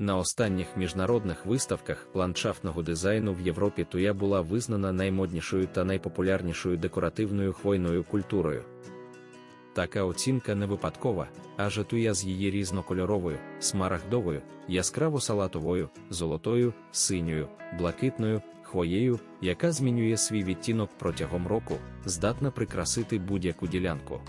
На останніх міжнародних виставках ландшафтного дизайну в Європі туя була визнана наймоднішою та найпопулярнішою декоративною хвойною культурою. Така оцінка не випадкова, адже туя з її різнокольоровою, смарагдовою, яскраво салатовою, золотою, синьою, блакитною, хвоєю, яка змінює свій відтінок протягом року, здатна прикрасити будь-яку ділянку.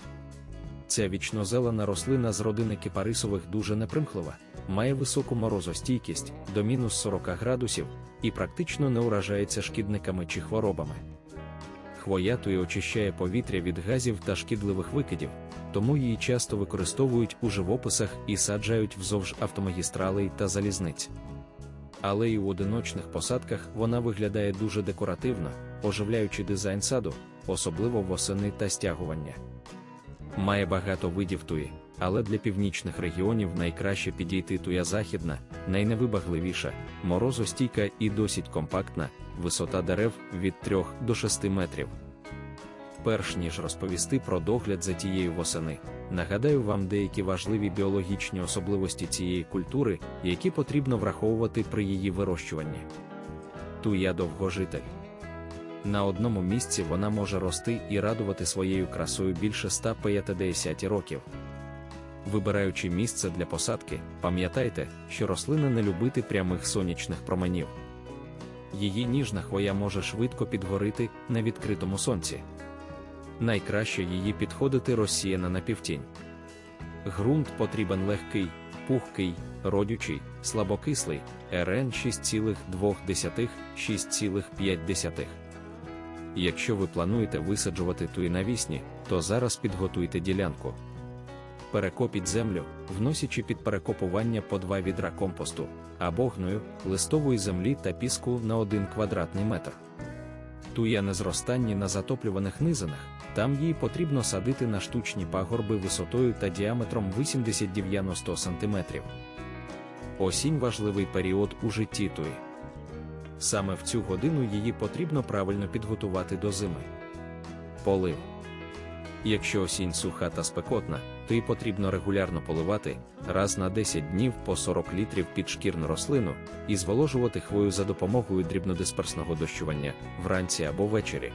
Ця вічнозелена рослина з родини кипарисових дуже непримхлива, має високу морозостійкість до мінус 40 градусів і практично не уражається шкідниками чи хворобами. Хвоятує очищає повітря від газів та шкідливих викидів, тому її часто використовують у живописах і саджають вздовж автомагістралей та залізниць. Але і у одиночних посадках вона виглядає дуже декоративно, оживляючи дизайн саду, особливо восени та стягування. Має багато видів туї, але для північних регіонів найкраще підійти туя західна, найневибагливіша, морозостійка і досить компактна, висота дерев від 3 до 6 метрів. Перш ніж розповісти про догляд за тією восени, нагадаю вам деякі важливі біологічні особливості цієї культури, які потрібно враховувати при її вирощуванні. Туя довгожитель. На одному місці вона може рости і радувати своєю красою більше 150 років. Вибираючи місце для посадки, пам'ятайте, що рослина не любити прямих сонячних променів. Її ніжна хвоя може швидко підгорити на відкритому сонці. Найкраще її підходити розсіяна на півтінь. Ґрунт потрібен легкий, пухкий, родючий, слабокислий, РН 6,2-6,5. Якщо ви плануєте висаджувати туї навісні, то зараз підготуйте ділянку. Перекопіть землю, вносячи під перекопування по два відра компосту або гною, листової землі та піску на 1 квадратний метр. Туя не зростанні на затоплюваних низинах, там її потрібно садити на штучні пагорби висотою та діаметром 80-90 см. Осінь важливий період у житті туї. Саме в цю годину її потрібно правильно підготувати до зими. Полив. Якщо осінь суха та спекотна, то її потрібно регулярно поливати раз на 10 днів по 40 літрів під шкірну рослину і зволожувати хвою за допомогою дрібнодисперсного дощування вранці або ввечері.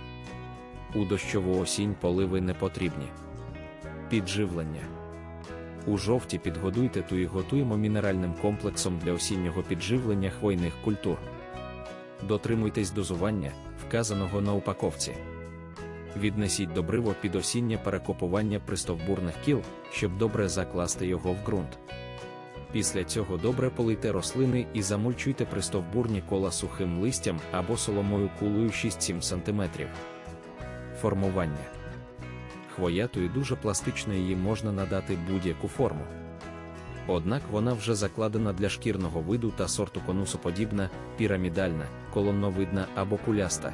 У дощову осінь поливи не потрібні. Підживлення. У жовті підгодуйте ту і готуємо мінеральним комплексом для осіннього підживлення хвойних культур. Дотримуйтесь дозування, вказаного на упаковці. Віднесіть добриво під осіннє перекопування пристовбурних кіл, щоб добре закласти його в ґрунт. Після цього добре полийте рослини і замульчуйте пристовбурні кола сухим листям або соломою кулою 6-7 см. Формування хвоятою дуже пластично її можна надати будь-яку форму. Однак вона вже закладена для шкірного виду та сорту конусоподібна, пірамідальна, колонновидна або куляста.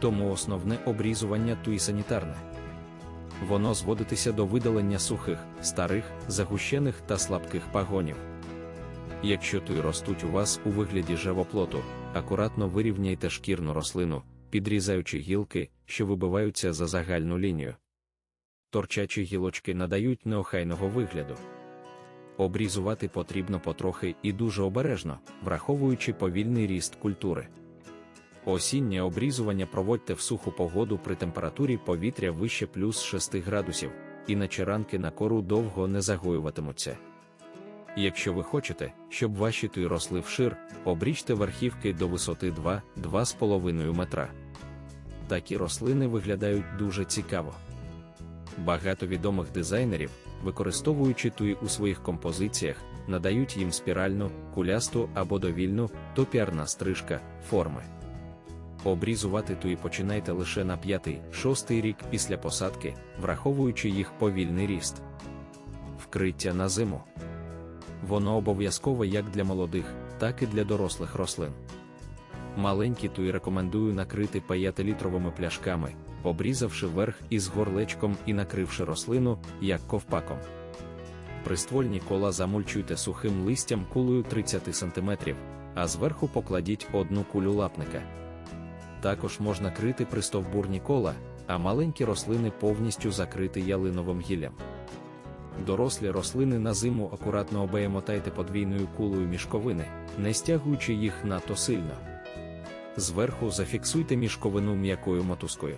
Тому основне обрізування туї санітарне. Воно зводитися до видалення сухих, старих, загущених та слабких пагонів. Якщо туї ростуть у вас у вигляді живоплоту, акуратно вирівняйте шкірну рослину, підрізаючи гілки, що вибиваються за загальну лінію. Торчачі гілочки надають неохайного вигляду. Обрізувати потрібно потрохи і дуже обережно, враховуючи повільний ріст культури. Осіннє обрізування проводьте в суху погоду при температурі повітря вище плюс 6 градусів, іначе ранки на кору довго не загоюватимуться. Якщо ви хочете, щоб ваші туї росли вшир, обріжте верхівки до висоти 2-2,5 метра. Такі рослини виглядають дуже цікаво. Багато відомих дизайнерів, використовуючи туї у своїх композиціях, надають їм спіральну, кулясту або довільну, топіарна стрижка, форми. Обрізувати туї починайте лише на 5-6 рік після посадки, враховуючи їх повільний ріст. Вкриття на зиму. Воно обов'язкове як для молодих, так і для дорослих рослин. Маленькі туї рекомендую накрити 5-літровими пляшками, обрізавши верх із горлечком і накривши рослину, як ковпаком. Приствольні кола замульчуйте сухим листям кулею 30 см, а зверху покладіть одну кулю лапника. Також можна крити пристовбурні кола, а маленькі рослини повністю закрити ялиновим гіллям. Дорослі рослини на зиму акуратно обеємотайте подвійною кулою мішковини, не стягуючи їх надто сильно. Зверху зафіксуйте мішковину м'якою мотузкою.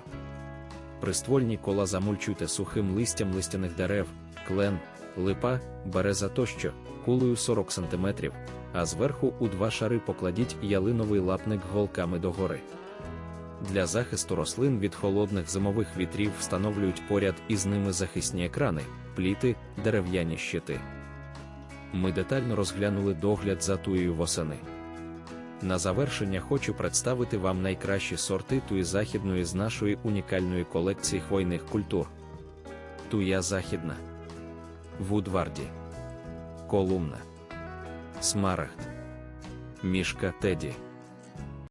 Приствольні кола замульчуйте сухим листям листяних дерев, клен, липа, береза тощо, кулею 40 см, а зверху у два шари покладіть ялиновий лапник голками догори. Для захисту рослин від холодних зимових вітрів встановлюють поряд із ними захисні екрани, пліти, дерев'яні щити. Ми детально розглянули догляд за туєю восени. На завершення хочу представити вам найкращі сорти туї західної з нашої унікальної колекції хвойних культур. Туя західна, Вудварді, Колумна, Смарагд, Мішка Теді.